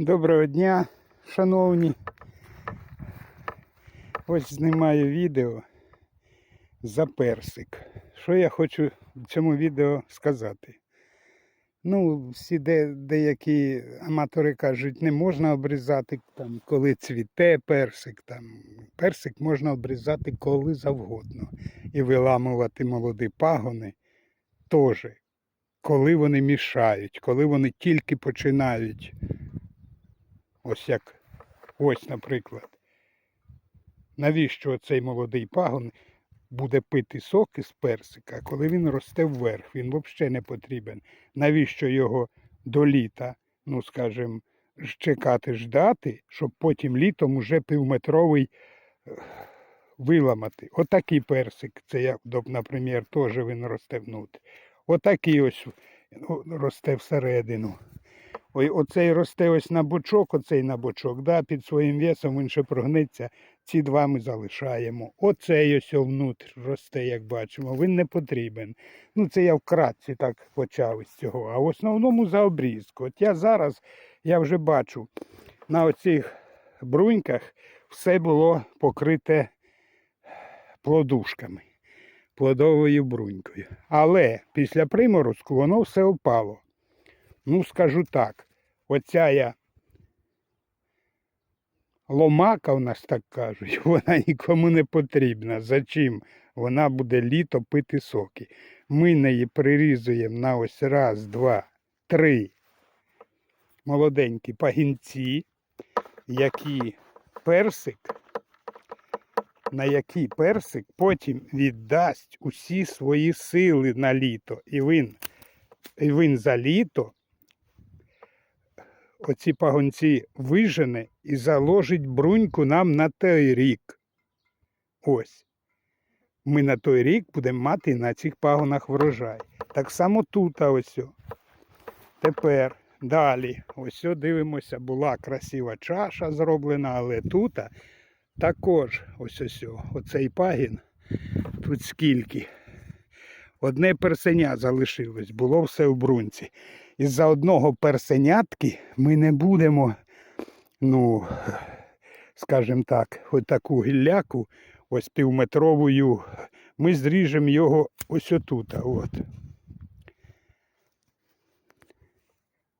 Доброго дня, шановні. Ось знімаю відео за персик. Що я хочу в цьому відео сказати? Ну, всі де, деякі аматори кажуть, не можна обрізати, там, коли цвіте персик. Там. Персик можна обрізати коли завгодно. І виламувати молоді пагони теж, коли вони мішають, коли вони тільки починають Ось як ось, наприклад. Навіщо цей молодий пагон буде пити соки з персика, коли він росте вверх? Він взагалі не потрібен. Навіщо його до літа, ну скажімо, чекати, ждати, щоб потім літом уже півметровий е, виламати. Отакий персик, це доп- наприклад, теж він росте внутрі. Отакий ось ну, росте всередину. Ой, оцей росте ось на бочок, оцей на бочок, да, під своїм весом він ще прогниться. Ці два ми залишаємо. Оцей ось внутрі росте, як бачимо, він не потрібен. Ну, це я вкратці так почав із цього. А в основному за обрізку. От я зараз, я вже бачу, на оцих бруньках все було покрите плодушками, плодовою брунькою. Але після приморозку воно все впало. Ну, скажу так, оця я ломака у нас так кажуть, вона нікому не потрібна. Зачим? Вона буде літо пити соки. Ми неї прирізуємо на ось раз, два, три молоденькі пагінці, які персик, на які персик потім віддасть усі свої сили на літо. І він, і він за літо оці пагонці вижене і заложить бруньку нам на той рік. Ось. Ми на той рік будемо мати на цих пагонах врожай. Так само тут ось. Тепер далі. Ось дивимося, була красива чаша зроблена, але тут також ось ось оцей пагін. Тут скільки. Одне персеня залишилось, було все в брунці із-за одного персенятки ми не будемо, ну, скажімо так, ось таку гілляку, ось півметровою, ми зріжемо його ось отут. От.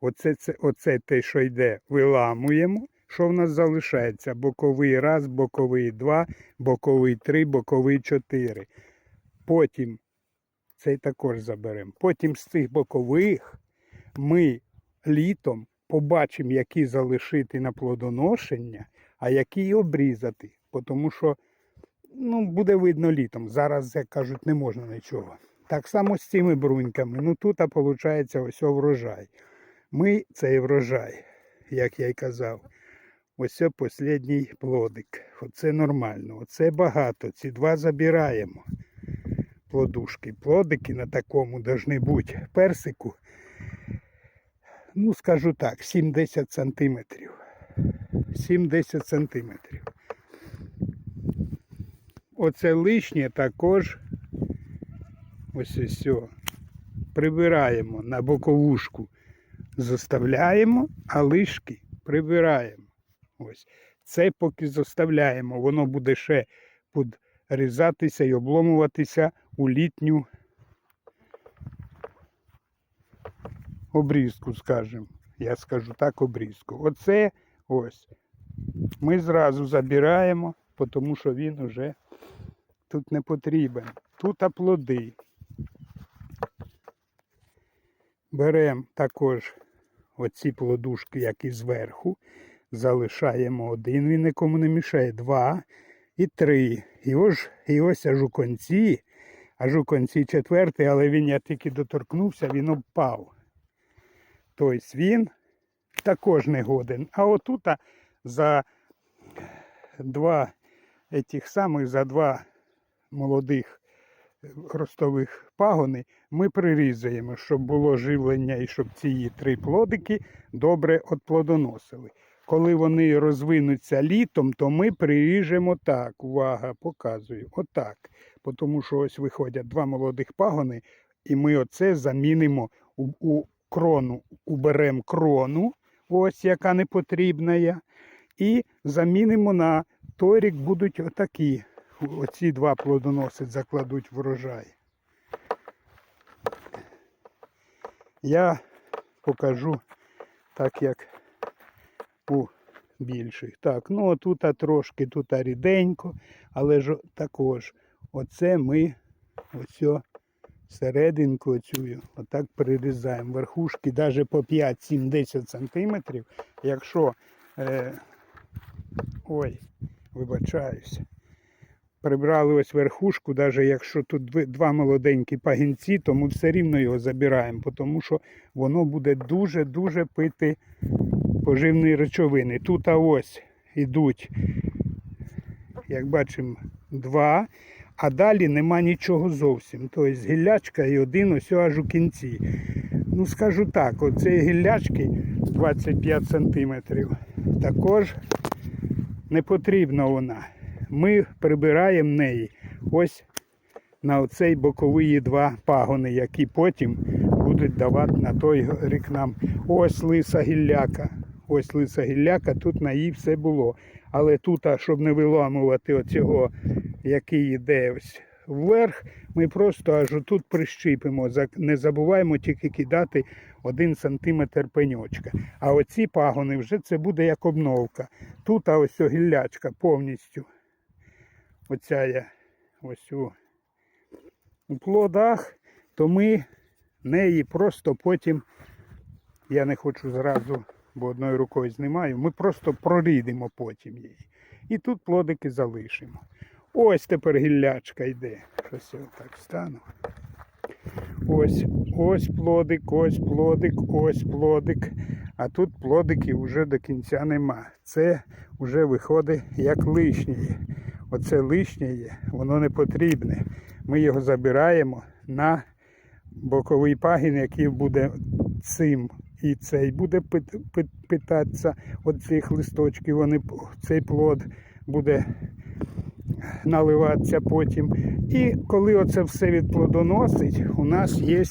Оце, це, оце те, що йде, виламуємо. Що в нас залишається? Боковий раз, боковий два, боковий три, боковий чотири. Потім цей також заберемо. Потім з цих бокових ми літом побачимо, які залишити на плодоношення, а які обрізати. Тому що ну, буде видно літом. Зараз, як кажуть, не можна нічого. Так само з цими бруньками. Ну тут виходить ось врожай. Ми цей врожай, як я й казав. Ось останній плодик. Оце нормально. Оце багато. Ці два забираємо. Плодушки. Плодики на такому повинні бути персику ну скажу так, 70 сантиметрів. 70 сантиметрів. Оце лишнє також ось ось все. Прибираємо на боковушку, заставляємо, а лишки прибираємо. Ось. Це поки заставляємо, воно буде ще підрізатися і обломуватися у літню обрізку, скажімо. Я скажу так, обрізку. Оце ось. Ми зразу забираємо, тому що він вже тут не потрібен. Тут плоди. Беремо також оці плодушки, як і зверху. Залишаємо один, він нікому не мішає, два і три. І ось, і ось аж у конці, аж у конці четвертий, але він я тільки доторкнувся, він впав. Тобто він також не годен. А отут за два этих самих, за два молодих ростових пагони ми прирізаємо, щоб було живлення і щоб ці три плодики добре отплодоносили. Коли вони розвинуться літом, то ми приріжемо так. Увага, показую. Отак. Тому що ось виходять два молодих пагони, і ми оце замінимо у, у крону, уберемо крону, ось яка не потрібна є. І замінимо на той рік будуть отакі. Оці два плодоносить, закладуть врожай. Я покажу так, як у більших. Так, ну отут трошки тут ріденько, але ж також оце ми оцю серединку оцю отак прирізаємо. Верхушки навіть по 5-7-10 сантиметрів. Якщо е, ой, вибачаюся. Прибрали ось верхушку, навіть якщо тут два молоденькі пагінці, то ми все рівно його забираємо, тому що воно буде дуже-дуже пити поживні речовини. Тут ось ідуть, як бачимо, два, а далі нема нічого зовсім. Тобто гіллячка і один ось аж у кінці. Ну, скажу так, оцеї гіллячки 25 сантиметрів також не потрібна вона. Ми прибираємо неї ось на оцей бокові два пагони, які потім будуть давати на той рік нам. Ось лиса гілляка. Ось лиса гілляка, тут на їй все було. Але тут, щоб не виламувати оцього, який йде ось вверх, ми просто аж отут прищіпимо. Не забуваємо тільки кидати один сантиметр пеньочка. А оці пагони вже це буде як обновка. Тут ось гіллячка повністю. Оця є ось у плодах, то ми неї просто потім, я не хочу зразу, бо одною рукою знімаю, ми просто прорідимо потім її. І тут плодики залишимо. Ось тепер гіллячка йде. Щось я так стану. Ось, ось плодик, ось плодик, ось плодик. А тут плодиків вже до кінця нема. Це вже виходить як лишнє. Оце лишнє, є, воно не потрібне. Ми його забираємо на боковий пагін, який буде цим. І цей буде пит- пит- питатися від цих листочків. Вони, цей плод буде наливатися потім. І коли оце все відплодоносить, у нас є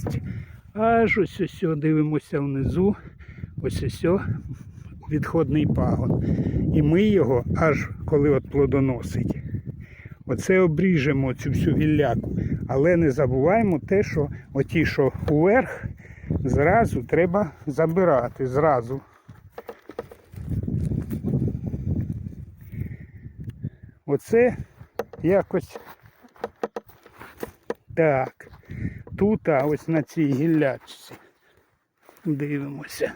аж ось ось, дивимося внизу, ось ось відходний пагон. І ми його аж коли от плодоносить. Оце обріжемо цю всю гілляку. Але не забуваємо те, що оті, що уверх, зразу треба забирати. Зразу. Оце якось так. Тут, а ось на цій гіллячці. Дивимося.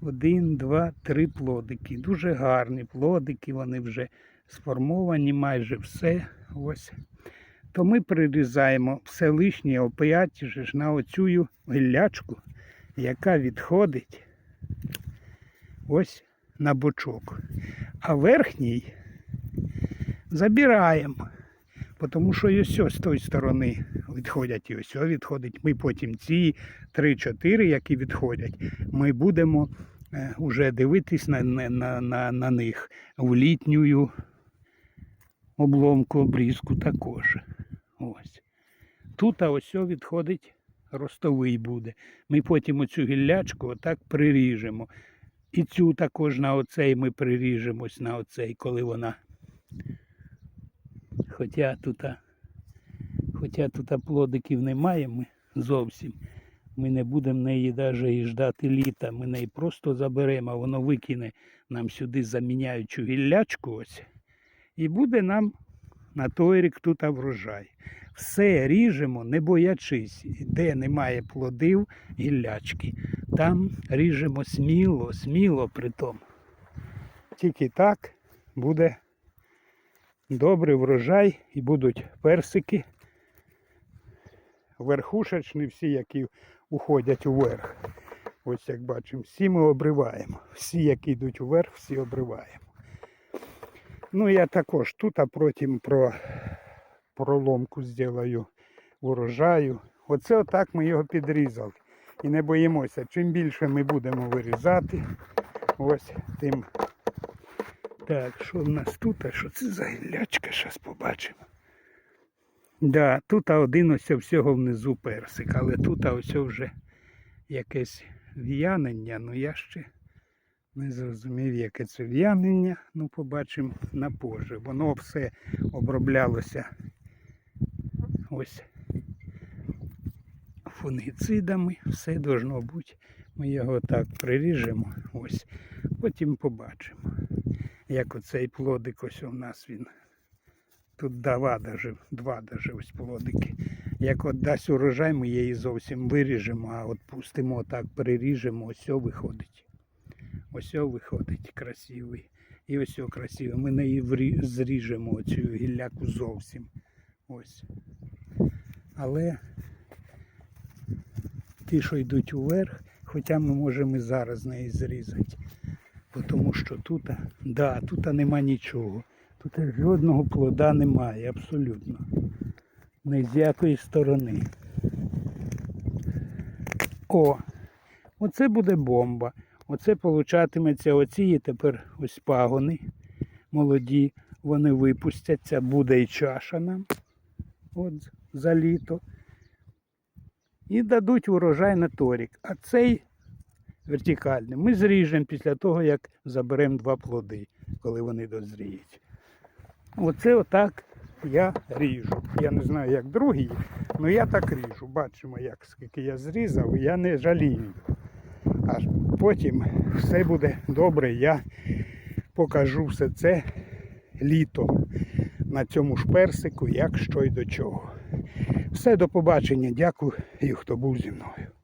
Один, два, три плодики. Дуже гарні плодики, вони вже сформовані, майже все. Ось. То ми прирізаємо все лишнє опять ж на оцю гіллячку, яка відходить ось на бочок. А верхній забираємо. Тому що і ось з тої сторони відходять, і ось відходить. Ми потім ці 3-4, які відходять, ми будемо е, уже дивитись на, на, на, на них в літню обломку обрізку також. Ось. Тут а ось відходить ростовий буде. Ми потім оцю гіллячку отак приріжемо. І цю також на оцей ми приріжемось на оцей, коли вона. Хоча тут, хоча тут плодиків немає ми зовсім. Ми не будемо неї навіть і ждати літа. Ми неї просто заберемо, а воно викине нам сюди заміняючу гіллячку ось. І буде нам на той рік тут врожай. Все ріжемо, не боячись, де немає плодів, гіллячки. Там ріжемо сміло, сміло притом. Тільки так буде добрий врожай і будуть персики. Верхушечні всі, які уходять уверх. Ось як бачимо, всі ми обриваємо. Всі, які йдуть уверх, всі обриваємо. Ну, я також тут, а потім про проломку зроблю урожаю. Оце отак ми його підрізали. І не боїмося, чим більше ми будемо вирізати, ось тим. Так, що в нас тут? А що це за гіллячка? Зараз побачимо. Да, тут один ось всього внизу персик, але тут ось вже якесь в'янення, ну я ще не зрозумів, яке це в'янення. Ну, побачимо на позже. Воно все оброблялося ось фунгіцидами. Все должно бути. Ми його так приріжемо. Ось. Потім побачимо. Як оцей плодик ось у нас він. Тут два даже, два даже ось плодики. Як от дасть урожай, ми її зовсім виріжемо, а от пустимо так, переріжемо, ось о виходить. Ось виходить красивий. І ось красивий. Ми неї врі- зріжемо цю гілляку зовсім. Ось. Але ті, що йдуть уверх, хоча ми можемо і зараз неї зрізати. Тому що тут, да, тут нема нічого. Тут жодного плода немає, абсолютно. Ні з якої сторони. О, оце буде бомба. Оце получатиметься оці тепер ось пагони молоді. Вони випустяться, буде і чаша нам. От за літо. І дадуть урожай на торік. А цей вертикальний ми зріжемо після того, як заберемо два плоди, коли вони дозріють. Оце отак я ріжу. Я не знаю, як другі, але я так ріжу. Бачимо, як скільки я зрізав, я не жалію. Аж потім все буде добре. Я покажу все це літом на цьому ж персику, як що й до чого. Все, до побачення. Дякую, і хто був зі мною.